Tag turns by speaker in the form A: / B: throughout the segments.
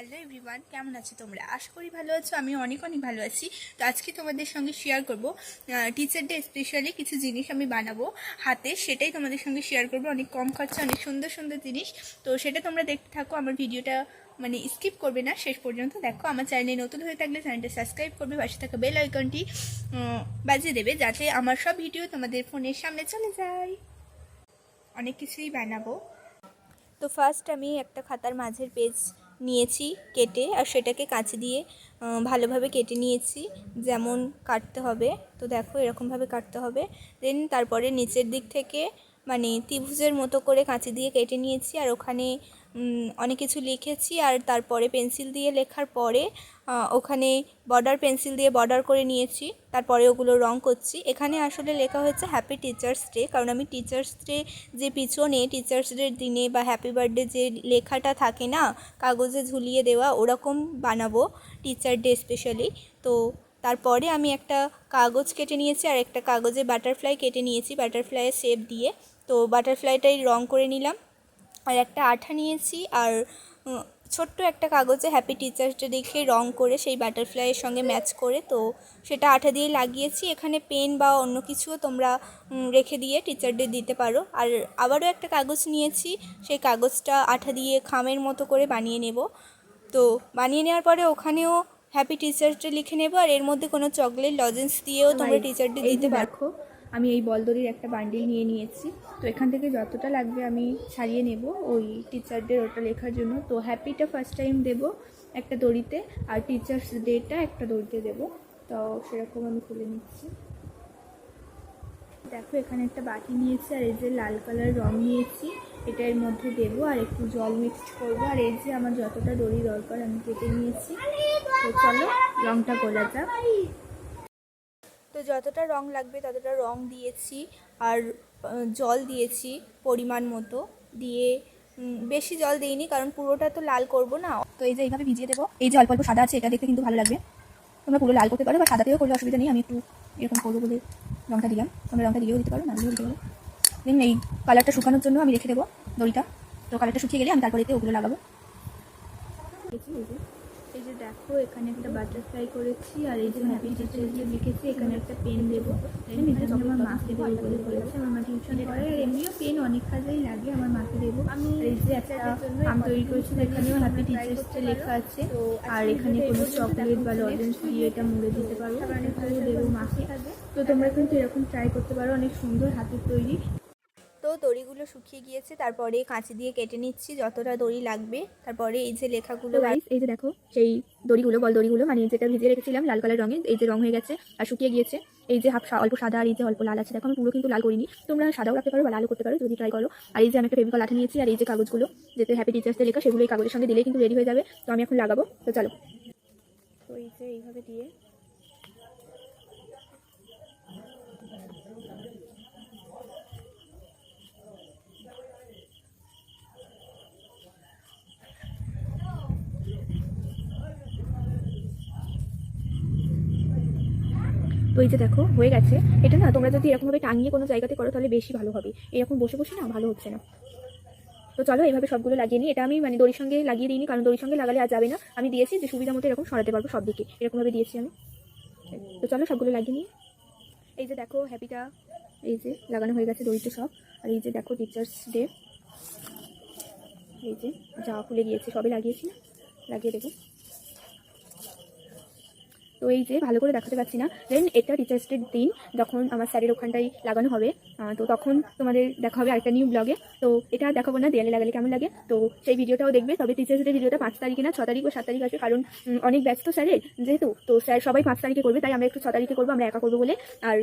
A: Hello everyone, কেমন আছো তোমরা? আশা করি ভালো আছো আমি অনেক অনেক ভালো আছি। তো আজকে তোমাদের সঙ্গে শেয়ার করব টিচার ডে স্পেশালি কিছু জিনিস আমি বানাবো হাতে, সেটাই তোমাদের সঙ্গে শেয়ার করব। অনেক কম খরচা, অনেক সুন্দর সুন্দর জিনিস। তো সেটা তোমরা দেখতে থাকো, আমার ভিডিওটা মানে স্কিপ করবে না, শেষ পর্যন্ত দেখো। আমার চ্যানেলে নতুন হয়ে থাকলে চ্যানেলটা সাবস্ক্রাইব করবে, পাশে থাকা বেল আইকনটি বাজিয়ে দেবে, যাতে আমার সব ভিডিও তোমাদের ফোনের সামনে চলে যায়। অনেক কিছুই বানাবো। তো ফার্স্ট আমি একটা খাতার মাঝের পেজ নিয়েছি কেটে আর সেটাকে কাঁচি দিয়ে ভালোভাবে কেটে নিয়েছি। যেমন কাটতে হবে, তো দেখো এরকমভাবে কাটতে হবে। দেন তারপরে নিচের দিক থেকে মানে ত্রিভুজের মতো করে কাঁচি দিয়ে কেটে নিয়েছি আর ওখানে অনেক কিছু লিখেছি আর তারপরে পেন্সিল দিয়ে লেখার পরে ওখানে বর্ডার পেন্সিল দিয়ে বর্ডার করে নিয়েছি, তারপরে ওগুলো রং করছি। এখানে আসলে লেখা হয়েছে হ্যাপি টিচার্স ডে কারণ আমি টিচার্স ডে যে পিছনে টিচার্স ডের দিনে বা হ্যাপি বার্থডে যে লেখাটা থাকে না, কাগজে ঝুলিয়ে দেওয়া, ওরকম বানাবো টিচার ডে স্পেশালি তো তারপরে আমি একটা কাগজ কেটে নিয়েছি আর একটা কাগজে বাটারফ্লাই কেটে নিয়েছি বাটারফ্লাইয়ের শেপ দিয়ে। তো বাটারফ্লাইটাই রং করে নিলাম। আর একটা আঠা নিয়েছি আর ছোট্ট একটা কাগজে হ্যাপি টিচার্স ডে দেখে রং করে সেই বাটারফ্লাইয়ের সঙ্গে ম্যাচ করে। তো সেটা আঠা দিয়ে লাগিয়েছি। এখানে পেন বা অন্য কিছুও তোমরা রেখে দিয়ে টিচার ডে দিতে পারো। আর আবারও একটা কাগজ নিয়েছি। সেই কাগজটা আঠা দিয়ে খামের মতো করে বানিয়ে নেব। তো বানিয়ে নেওয়ার পরে ওখানেও হ্যাপি টিচার্স ডে লিখে নেব আর এর মধ্যে কোনো চকলেট লজেন্স দিয়েও তোমরা টিচার ডে দিতে পারো।
B: দেখো আমি এই বলদরির একটা বান্ডিল নিয়ে নিয়েছি। তো এখান থেকে যতটা লাগবে আমি ছাড়িয়ে নেব ওই টিচারদের ওটা লেখার জন্য। তো হ্যাপিটা ফার্স্ট টাইম দেব একটা দড়িতে আর টিচার্স ডেটা একটা দড়িতে দেব। তো সেরকম আমি খুলে নিচ্ছি। দেখো এখানে একটা বাটি নিয়েছি আর এই যে লাল কালার রং নিয়েছি। এটা এর মধ্যে দেবো আর একটু জল মিক্সড করব। আর এই যে আমার যতটা দড়ি দরকার আমি কেটে নিয়েছি। তো চলো রংটা গোলা যাক।
A: তো যতটা রং লাগবে ততটা রং দিয়েছি আর জল দিয়েছি পরিমাণ মতো। দিয়ে বেশি জল দিইনি কারণ পুরোটা তো লাল করব না।
B: তো এই যে এইভাবে ভিজিয়ে দেবো। এই যে অল্প অল্প সাদা আছে এটা দেখতে কিন্তু ভালো লাগবে। তোমরা পুরো লাল করতে পারো বা সাদাতেও করলে অসুবিধা নেই আমি একটু এরকম করব বলে রঙটা দিলাম। তোমরা রঙটা দিলেও দিতে পারো না দিলেও দিতে পারো। দেন এই কালারটা শুকানোর জন্য আমি রেখে দেবো দড়িটা। তো কালারটা শুকিয়ে গেলে আমি তারপরে এতে ওগুলো লাগাবো। এই যে দেখো, এখানে একটা বাটারফ্লাই করেছি, আর এই যে হ্যাপি টিচার্স ডে লিখেছি এখানে একটা পেন দেবো। আমার মাকে দেবো বলে করেছে আমার মা টিউশনে পড়ে আর এমনিও পেন অনেক কাজেই লাগে, আমার মাকে দেবো। আমি এই যে একটা আম তৈরি করেছি এখানেও হ্যাপি টিচার্স ডে লেখা আছে। আর এখানে কোনো চকলেট বা লজেন্স দিয়ে এটা মুড়ে দিতে পারো এখানেও দেবো মাকে। তো তোমরা কিন্তু এরকম ট্রাই করতে পারো, অনেক সুন্দর হাতের তৈরি।
A: তো দড়িগুলো শুকিয়ে গিয়েছে তারপরে কাঁচি দিয়ে কেটে নিচ্ছি যতটা দড়ি লাগবে। তারপরে এই যে লেখাগুলো
B: গাইস এই যে দেখো সেই দড়িগুলো বল দড়িগুলো মানে যেটা ভিজিয়ে রেখেছিলাম লাল কালার রঙের এই যে রং হয়ে গেছে আর শুকিয়ে গিয়েছে। এই যে হাফ অল্প সাদা আর এই যে অল্প লাল আছে দেখো আমি পুরো কিন্তু লাল করিনি। তোমরা সাদাও রাখতে পারো বা লালও করতে পারো যদি ট্রাই করো। আর এই যে আমি একটা ফেভিকল আঠা নিয়েছি আর এই যে কাগজগুলো যেতে হ্যাপি টিচার্স ডে লেখা সেগুলো এই কাগজের সঙ্গে দিলেই কিন্তু রেডি হয়ে যাবে। তো আমি এখন লাগাবো তো চলো। তো এই যে এইভাবে দিয়ে তো এই যে দেখো, হয়ে গেছে। এটা না, তোমরা যদি এরকমভাবে টাঙিয়ে কোনো জায়গাতে করো, তাহলে বেশি ভালো হবে। এরকম বসে বসে না, ভালো হচ্ছে না। তো চলো এইভাবে সবগুলো লাগিয়ে নিই। এটা আমি মানে দড়ির সঙ্গে লাগিয়ে দিইনি, কারণ দড়ির সঙ্গে লাগালে আর যাবে না। আমি দিয়েছি যে সুবিধা মতো এরকম সরাতে পারব সব দিকে এরকমভাবে দিয়েছি আমি। তো চলো, সবগুলো লাগিয়ে নিই। এই যে দেখো, হ্যাপিটা, এই যে লাগানো হয়ে গেছে দড়িতে সব। আর এই যে দেখো টিচার্স ডে এই যে যা খুলে গিয়েছে সবে লাগিয়েছি। না লাগিয়ে দেবো। তো এই যে ভালো করে দেখাতে পারছি না। দেন এটা টিচার্স ডের দিন, যখন আমার স্যারের ওখানটাই লাগানো হবে। তো তখন তোমাদের দেখা হবে আরেকটা নিউ ব্লগে তো এটা দেখাবো না, দেয়ালে লাগালে কেমন লাগে? তো সেই ভিডিওটাও দেখবে, তবে টিচার্স ডে ভিডিওটা পাঁচ তারিখে না, ছ তারিখ ও সাত তারিখ আসবে। কারণ অনেক ব্যস্ত স্যারের, যেহেতু, তো স্যার সবাই পাঁচ তারিখে করবে, তাই আমরা একটু ছ তারিখে করব, আমরা একা করব বলে। আর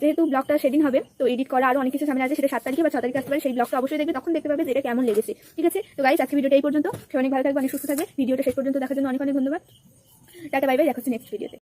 B: যেহেতু ব্লগটা সেদিন হবে, তো এডিট করা আরও অনেক কিছু সামনে আছে, সেটা সাত তারিখে বা ছ তারিখে আসতে পারে, সেই ব্লগটা অবশ্যই দেখবে, তখন দেখতে পাবে যে এটা কেমন লেগেছে। ঠিক আছে? তো গাইজ আজকে ভিডিওটা এই পর্যন্ত। সে অনেক ভালো থাকবে, অনেক সুস্থ থাকবে। ভিডিওটা শেষ পর্যন্ত দেখার জন্য অনেক অনেক ধন্যবাদ। টাটা বাই বাই দেখা নেক্সট ভিডিওতে